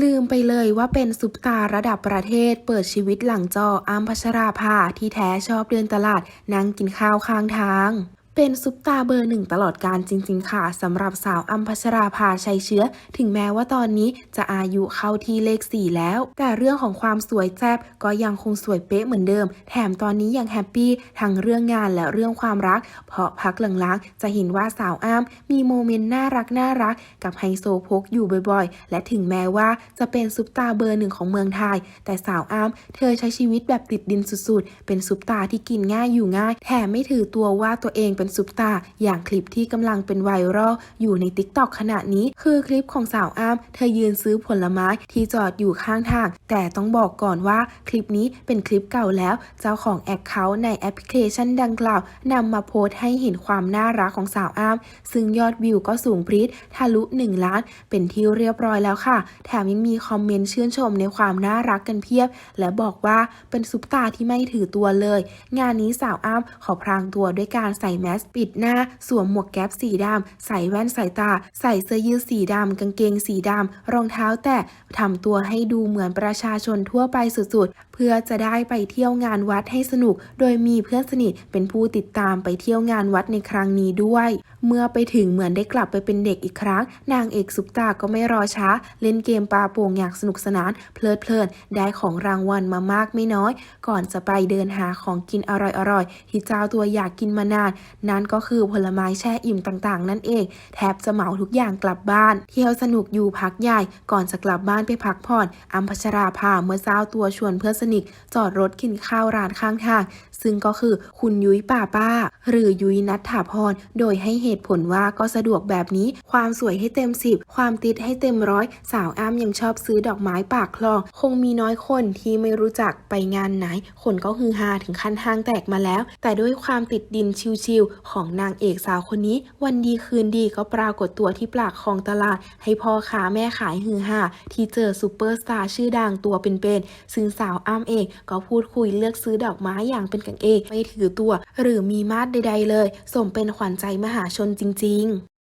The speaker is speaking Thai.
ลืมไปเลยว่าเป็นซุปตาระดับประเทศ เปิดชีวิตหลังจออ้ำพัชราภาที่แท้ชอบเดินตลาดนั่งกินข้าวข้างทาง เป็นซุปตาเบอร์หนึ่งตลอดการจริง ๆ ค่ะสำหรับสาวอ้ำพัชราภาชัยเชื้อ ถึงแม้ว่าตอนนี้จะอายุเข้าที่เลข 4 แล้ว แต่เรื่องของความสวยแซ่บก็ยังคงสวยเป๊ะเหมือนเดิม แถมตอนนี้ยังแฮปปี้ทั้งเรื่องงานและเรื่องความรัก เพราะพักหลังๆจะเห็นว่าสาวอ้ำมีโมเมนต์น่ารักน่ารักกับไฮโซโพกอยู่บ่อยๆ และถึงแม้ว่าจะเป็นซุปตาเบอร์หนึ่งของเมืองไทย แต่สาวอ้ำเธอใช้ชีวิตแบบติดดินสุดๆ เป็นซุปตาที่กินง่ายอยู่ง่าย แถมไม่ถือตัวว่าตัวเองเป็นซุปตา อย่างคลิปที่กำลังเป็นไวรัลอยู่ในติ๊กต็อกขณะนี้ คือคลิปของสาวอ้ำเธอยืนซื้อผลไม้ที่จอดอยู่ข้างทาง แต่ต้องบอกก่อนว่าคลิปนี้เป็นคลิปเก่าแล้ว เจ้าของแอคเคาท์ในแอปพลิเคชันดังกล่าวนำมาโพสต์ให้เห็นความน่ารักของสาวอ้ำซึ่งยอดวิวก็สูงปรี๊ดทะลุ 1 ล้าน เป็นที่เรียบร้อยแล้วค่ะ แถมยังมีคอมเมนต์ชื่นชมในความน่ารักกันเพียบ และบอกว่าเป็นซุปตาที่ไม่ถือตัวเลย งานนี้สาวอ้ำขอพรางตัวด้วยการใส่แมสปิดหน้า สวมหมวกแก๊ปสีดำ ใส่แว่นสายตา ใส่เสื้อยืดสีดำ กางเกงสีดำ รองเท้าแตะทำตัวให้ดูเหมือนประชาชนทั่วไปสุดๆ เพื่อจะได้ไปเที่ยวงานวัดให้สนุก โดยมีเพื่อนสนิทเป็นผู้ติดตามไปเที่ยวงานวัดในครั้งนี้ด้วย เมื่อไปถึงเหมือนได้กลับไปเป็นเด็กอีกครั้ง นางเอกซุปตาก็ไม่รอช้า เล่นเกมปาโป่งอย่างสนุกสนาน เพลิดเพลิน ได้ของรางวัลมามากไม่น้อย ก่อนจะไปเดินหาของกินอร่อยๆที่เจ้าตัวอยากกินมานานนั่นก็คือผลไม้แช่อิ่มต่างๆ นั่นเอง แทบจะเหมาทุกอย่างกลับบ้าน เที่ยวสนุกอยู่พักใหญ่ ก่อนจะกลับบ้านไปพักผ่อนอัมพชราภาเมื่อเจ้าตัวชวนเพื่อนสนิทจอดรถกินข้าวร้านข้างทาง ซึ่งก็คือคุณยุ้ยป่าป้า หรือยุ้ยนัทถาพร โดยให้เหตุผลว่าก็สะดวกแบบนี้ ความสวยให้เต็มสิบความติดให้เต็มร้อย สาวอ้ำยังชอบซื้อดอกไม้ปากคลอง คงมีน้อยคนที่ไม่รู้จักไปงานไหน คนก็ฮือฮาถึงขั้นห้างแตกมาแล้ว แต่ด้วยความติดดินชิวๆของนางเอกสาวคนนี้ วันดีคืนดีก็ปรากฏตัวที่ปากคลองตลาด ให้พ่อค้าแม่ขายฮือฮาที่เจอซูเปอร์สตาร์ชื่อดังตัวเป็นๆซึ่งสาวอ้ำเองก็พูดคุยเลือกซื้อดอกไม้อย่างเป็นกันเองไม่ถือตัว หรือมีมาดใด ๆ เลย สมเป็นขวัญใจมหาชนจริง ๆ